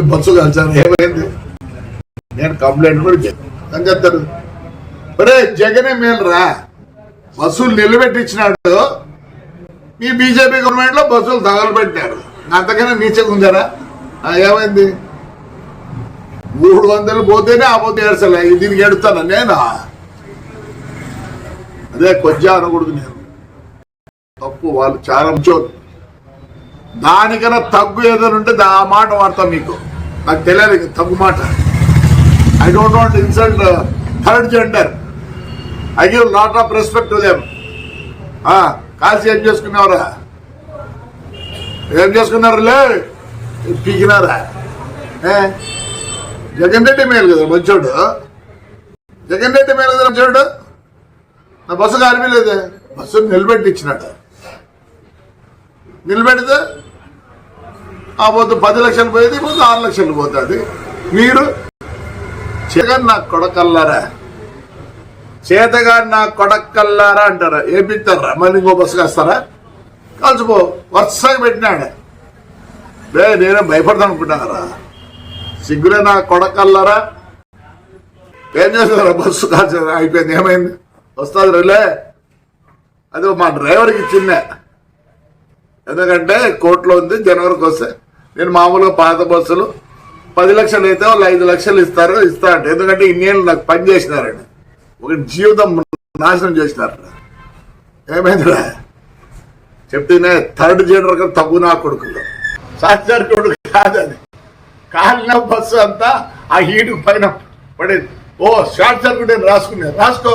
Bus కలిసాను. ఏమైంది? నేను complaint కూడా చేస్తాను చెప్తారు ఒరే జగనే మేలురా. బస్సులు నిలబెట్టించినాడు. మీ బీజేపీ గవర్నమెంట్లో బస్సులు తగలబెట్టారు. అంతకన్నా నీచగా ఉందారా? ఏమైంది? మూడు వందలు పోతేనే ఆ పోతే ఏడ్చలే. దీనికి ఎడుతాను నేను? అదే కొద్దిగా అనకూడదు నేను. తప్పు వాళ్ళు చాలా మంచోళ్ళు. దానికన్నా తగ్గు ఏదైనా ఉంటే దా- ఆ మాట వాడతాం మీకు నాకు తెలియదు తప్పు తగ్గు మాట I don't want insult third gender I give lot of respect to them కాల్సి ఏం చేసుకున్నావురా ఏం చేసుకున్నారు లే పీకినారా? ఏ? జగన్ రెడ్డి మేలు కదా మంచోడు. జగన్ రెడ్డి మేలు కదా మంచోడు. నా బస్సు కాలిపోలేదు బస్సు నిలబెట్టి ఇచ్చినాడు నిలబెడితే ఆ పొద్దు పది లక్షలు పోయేది పొద్దు ఆరు లక్షలు పోతుంది. మీరు జగన్ నా కొడకల్లారా? చేతగా నా కొడకల్లారా అంటారా? ఏపిస్తారా మళ్ళీ ఇంకో బస్సు కాస్తారా? కలిసిపో వరుసగా పెట్టినాడు. రే నేనే భయపడతాను అనుకుంటున్నారా? సిగ్గులే నా కొడకల్లారా? ఏం చేస్తారా? బస్సు కాల్చి అయిపోయింది ఏమైంది? వస్తుంది రేలే. అది మా డ్రైవర్కి ఇచ్చిందే. ఎందుకంటే కోర్టులో ఉంది జనవరికి వస్తే నేను మామూలుగా పాత బస్సులు పది లక్షలు అయితే వాళ్ళు ఐదు లక్షలు ఇస్తారు ఇస్తా అంటే ఎందుకంటే ఇన్నేళ్ళు నాకు పని చేసినారండి. ఒక జీవితం నాశనం చేసినారు ఏమైందిరా? చెప్తేనే థర్డ్ జనరల్గా తగ్గు నా కొడుకులు. సాక్షార్ కొడుకు కాదు అది కాలిన బస్సు అంతా ఆ హీటు పైన పడేది. ఓ షార్ట్ సర్క్యూట్ అని రాసుకునే రాసుకో.